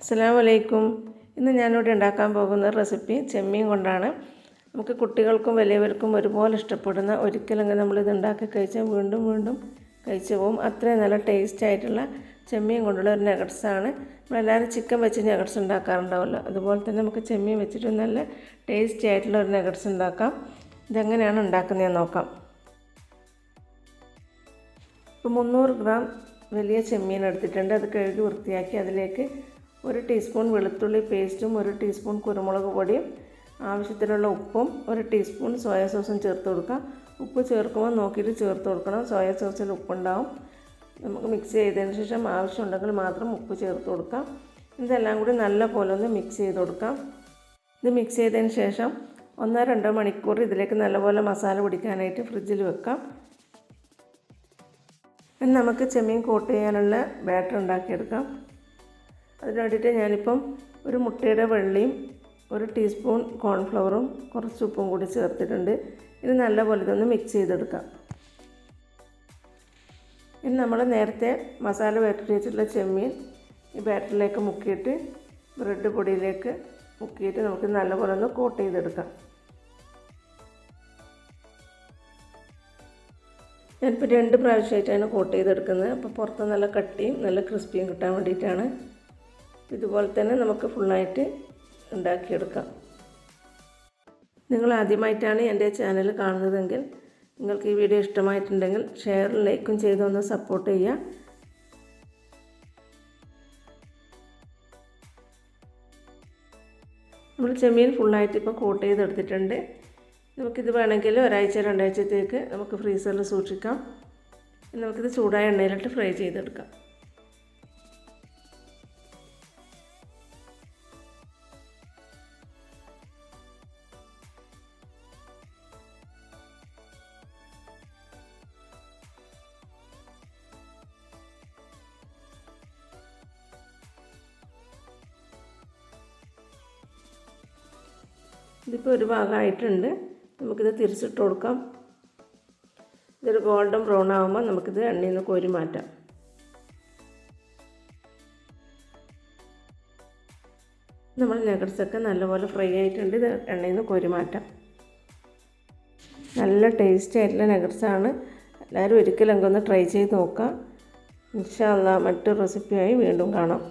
അസ്സാം വലൈക്കും ഇന്ന് ഞാനിവിടെ ഉണ്ടാക്കാൻ പോകുന്ന റെസിപ്പി ചെമ്മീൻ കൊണ്ടാണ്. നമുക്ക് കുട്ടികൾക്കും വലിയവർക്കും ഒരുപോലെ ഇഷ്ടപ്പെടുന്ന ഒരിക്കലെങ്കിൽ നമ്മളിത് ഉണ്ടാക്കി കഴിച്ചാൽ വീണ്ടും വീണ്ടും കഴിച്ചു പോകും. അത്രയും നല്ല ടേസ്റ്റ് ആയിട്ടുള്ള ചെമ്മീൻ കൊണ്ടുള്ള ഒരു നഗട്സാണ് നമ്മളെല്ലാവരും ചിക്കൻ വെച്ച് നെഗറ്റ്സ് ഉണ്ടാക്കാറുണ്ടാവുമല്ലോ. അതുപോലെ തന്നെ നമുക്ക് ചെമ്മീൻ വെച്ചിട്ട് നല്ല ടേസ്റ്റി ആയിട്ടുള്ള ഒരു നെഗറ്റ്സ് ഉണ്ടാക്കാം. ഇതെങ്ങനെയാണ് ഉണ്ടാക്കുന്നതെന്ന് നോക്കാം. ഇപ്പോൾ മുന്നൂറ് ഗ്രാം വലിയ ചെമ്മീൻ എടുത്തിട്ടുണ്ട്. അത് കഴുകി വൃത്തിയാക്കി അതിലേക്ക് ഒരു ടീസ്പൂൺ വെളുത്തുള്ളി പേസ്റ്റും ഒരു ടീസ്പൂൺ കുരുമുളക് പൊടിയും ആവശ്യത്തിനുള്ള ഉപ്പും ഒരു ടീസ്പൂൺ സോയ സോസും ചേർത്ത് കൊടുക്കാം. ഉപ്പ് ചേർക്കുമ്പോൾ നോക്കിയിട്ട് ചേർത്ത് കൊടുക്കണം. സോയ സോസിൽ ഉപ്പുണ്ടാവും. നമുക്ക് മിക്സ് ചെയ്തതിന് ശേഷം ആവശ്യമുണ്ടെങ്കിൽ മാത്രം ഉപ്പ് ചേർത്ത് കൊടുക്കാം. ഇതെല്ലാം കൂടി നല്ല പോലെ ഒന്ന് മിക്സ് ചെയ്ത് കൊടുക്കാം. ഇത് മിക്സ് ചെയ്തതിന് ശേഷം ഒന്നോ രണ്ടോ മണിക്കൂർ ഇതിലേക്ക് നല്ലപോലെ മസാല പിടിക്കാനായിട്ട് ഫ്രിഡ്ജിൽ വെക്കാം. നമുക്ക് ചെമ്മീൻ കോട്ട് ചെയ്യാനുള്ള ബാറ്റർ ഉണ്ടാക്കിയെടുക്കാം. അതിന് വേണ്ടിയിട്ട് ഞാനിപ്പം ഒരു മുട്ടയുടെ വെള്ളിയും ഒരു ടീസ്പൂൺ കോൺഫ്ലവറും കുറച്ച് ഉപ്പും കൂടി ചേർത്തിട്ടുണ്ട്. ഇത് നല്ലപോലെ ഇതൊന്ന് മിക്സ് ചെയ്തെടുക്കാം. ഇനി നമ്മൾ നേരത്തെ മസാല ബാറ്ററി വെച്ചിട്ടുള്ള ചെമ്മീൻ ഈ ബാറ്ററിലേക്ക് മുക്കിയിട്ട് ബ്രെഡ് പൊടിയിലേക്ക് മുക്കിയിട്ട് നമുക്ക് നല്ലപോലെ ഒന്ന് കോട്ട് ചെയ്തെടുക്കാം. ഞാനിപ്പോൾ രണ്ട് പ്രാവശ്യമായിട്ടാണ് കോട്ട് ചെയ്തെടുക്കുന്നത്. അപ്പോൾ പുറത്ത് നല്ല കട്ടിയും നല്ല ക്രിസ്പിയും കിട്ടാൻ വേണ്ടിയിട്ടാണ്. ഇതുപോലെ തന്നെ നമുക്ക് ഫുള്ളായിട്ട് ഉണ്ടാക്കിയെടുക്കാം. നിങ്ങൾ ആദ്യമായിട്ടാണ് എന്റെ ചാനൽ കാണുന്നതെങ്കിൽ നിങ്ങൾക്ക് ഈ വീഡിയോ ഇഷ്ടമായിട്ടുണ്ടെങ്കിൽ ഷെയറും ലൈക്കും ചെയ്തൊന്ന് സപ്പോർട്ട് ചെയ്യുക. നമ്മൾ ചെമ്മീൻ ഫുള്ളായിട്ട് ഇപ്പോൾ കോട്ട് ചെയ്തെടുത്തിട്ടുണ്ട്. നമുക്കിത് വേണമെങ്കിൽ ഒരാഴ്ച രണ്ടാഴ്ചത്തേക്ക് നമുക്ക് ഫ്രീസറിൽ സൂക്ഷിക്കാം. നമുക്കിത് ചൂടായ എണ്ണയിലിട്ട് ഫ്രൈ ചെയ്തെടുക്കാം. ഇതിപ്പോൾ ഒരു ഭാഗമായിട്ടുണ്ട്. നമുക്കിത് തിരിച്ചിട്ട് കൊടുക്കാം. ഇതൊരു ഗോൾഡൻ ബ്രൗൺ ആകുമ്പോൾ നമുക്കിത് എണ്ണയിൽ നിന്ന് കോരി മാറ്റാം. നമ്മൾ നഗറ്റ്സൊക്കെ നല്ലപോലെ ഫ്രൈ ആയിട്ടുണ്ട്. ഇത് എണ്ണയിൽ നിന്ന് കോരി മാറ്റാം. നല്ല ടേസ്റ്റി ആയിട്ടുള്ള നഗറ്റ്സാണ് എല്ലാവരും ഒരിക്കലും ഒന്ന് ട്രൈ ചെയ്ത് നോക്കാം. ഇൻഷാല്ല മറ്റൊരു റെസിപ്പിയായി വീണ്ടും കാണാം.